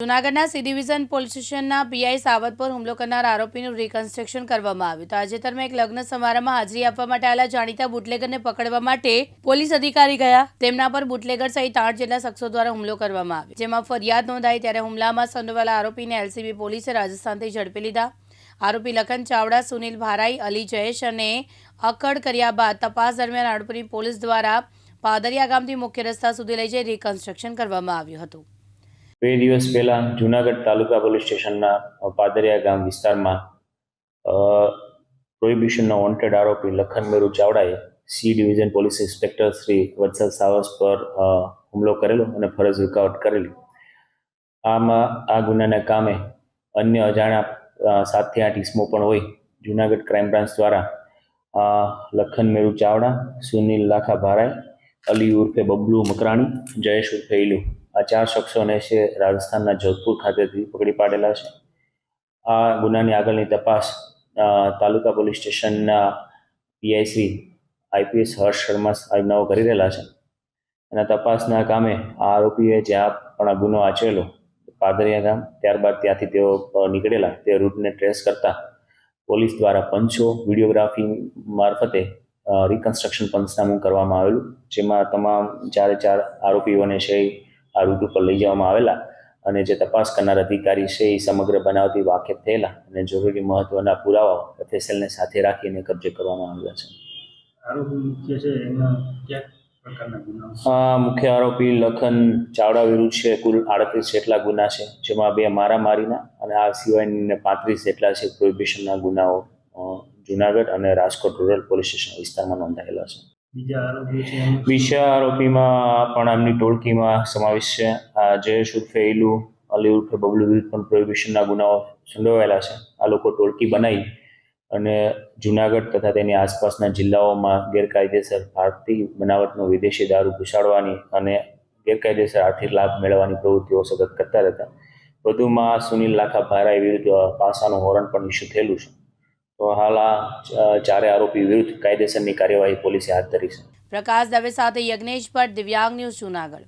જૂનાગઢના C division police સ્ટેશનના PI Savat પર હુમલો કરનાર આરોપીનું રિકન્સ્ટ્રક્શન કરવામાં આવ્યું. તાજેતરમાં એક લગ્ન સમારંભમાં હાજરી આપવા માટે આવેલા જાણીતા બુટલેગરને પકડવા માટે પોલીસ અધિકારી ગયા. તેમના પર બુટલેગર સહિત આઠ જેટલા શખ્સો દ્વારા હુમલો કરવામાં આવ્યો. જેમાં ફરિયાદ નોંધાઈ ત્યારે હુમલામાં સંડોવાયેલા આરોપીને એલસીબી પોલીસે રાજસ્થાનથી ઝડપી લીધા. આરોપી લખન ચાવડા, સુનિલ ભારાઈ, અલી જયેશ અને અકડ કર્યા બાદ તપાસ દરમિયાન આરોપીની પોલીસ દ્વારા પાદરિયા ગામથી મુખ્ય રસ્તા સુધી લઈ જઈ રિકન્સ્ટ્રક્શન કરવામાં આવ્યું હતું. બે દિવસ પહેલાં જુનાગઢ તાલુકા પોલીસ સ્ટેશનના પાદરિયા ગામ વિસ્તારમાં પ્રોહિબિશનનો વોન્ટેડ આરોપી લખન મેરુ ચાવડાએ C division police inspector Shri Vatsal Savas પર હુમલો કરેલો અને ફરજ રૂકાવટ કરેલી. આમાં, આ ગુનાના કામે અન્ય અજાણ્યા સાતથી આઠ ઇસમો પણ હોય. જુનાગઢ ક્રાઇમ બ્રાન્ચ દ્વારા લખન મેરુ ચાવડા, સુનિલ લાખા ભારાઈ અલી ઉર્ફે બબલુ મકરાણી, જયેશ ઉર્ફે ઇલુ આ ચાર શખ્સોને છે રાજસ્થાનના જોધપુર ખાતેથી પકડી પાડેલા છે. આ ગુનાની આગળની તપાસ તાલુકા પોલીસ સ્ટેશનના પીઆઈસી આઈપીએસ હર્ષ શર્મા સાહેબનાઓ કરી રહેલા છે. અને તપાસના કામે આ આરોપીએ જ્યાં પણ આ ગુનો આચરેલો, પાદરિયા ગામ, ત્યારબાદ ત્યાંથી તેઓ નીકળેલા, તે રૂટને ટ્રેસ કરતા પોલીસ દ્વારા પંચો, વિડીયોગ્રાફી મારફતે રિકન્સ્ટ્રક્શન પંચનામું કરવામાં આવેલું, જેમાં તમામ ચારે ચાર આરોપીઓને છે આ રૂટ ઉપર લઈ જવામાં આવેલા અને જે તપાસ કરનાર અધિકારી છે એ સમગ્ર બનાવથી વાકેફ થયેલા અને જરૂરી મહત્વના પુરાવાઓ એફએસએલને સાથે રાખીને કબજે કરવામાં આવ્યા છે. આરોપી મુખ્ય છે એમાં કયા આ મુખ્ય આરોપી લખન ચાવડા વિરુદ્ધ છે કુલ આડત્રીસ જેટલા ગુના છે જેમાં બે મારામારીના અને આ સિવાયના પાંત્રીસ જેટલા છે પ્રોહિબિશનના ગુનાઓ જુનાગઢ અને રાજકોટ રૂરલ પોલીસ સ્ટેશન વિસ્તારમાં નોંધાયેલા છે. બીજા આરોપીમાં પણ એમની ટોળકીમાં સમાવેશ છે. આ જયેશ ઉર્ફે ઇલુ અલી ઉર્ફે બબલુ વિરુદ્ધ પણ પ્રોહિબિશનના ગુનાઓ સંડોવાયેલા છે. આ લોકો ટોળકી બનાવી અને જુનાગઢ તથા તેની આસપાસના જિલ્લાઓમાં ગેરકાયદેસર ભારતીય બનાવટનો વિદેશી દારૂ ઘુસાડવાની અને ગેરકાયદેસર આર્થિક લાભ મેળવવાની પ્રવૃત્તિઓ સતત કરતા રહેતા. વધુમાં સુનિલ લાખા ભારાઈ વિરુદ્ધ પાસાનું હોરણ પણ ઇસ્યુ થયેલું છે. તો હાલ આ ચારે આરોપી વિરુદ્ધ કાયદેસરની કાર્યવાહી પોલીસે હાથ ધરી છે. પ્રકાશ દવે સાથે યજ્ઞેશ ભટ્ટ, દિવ્યાંગ ન્યૂઝ જૂનાગઢ.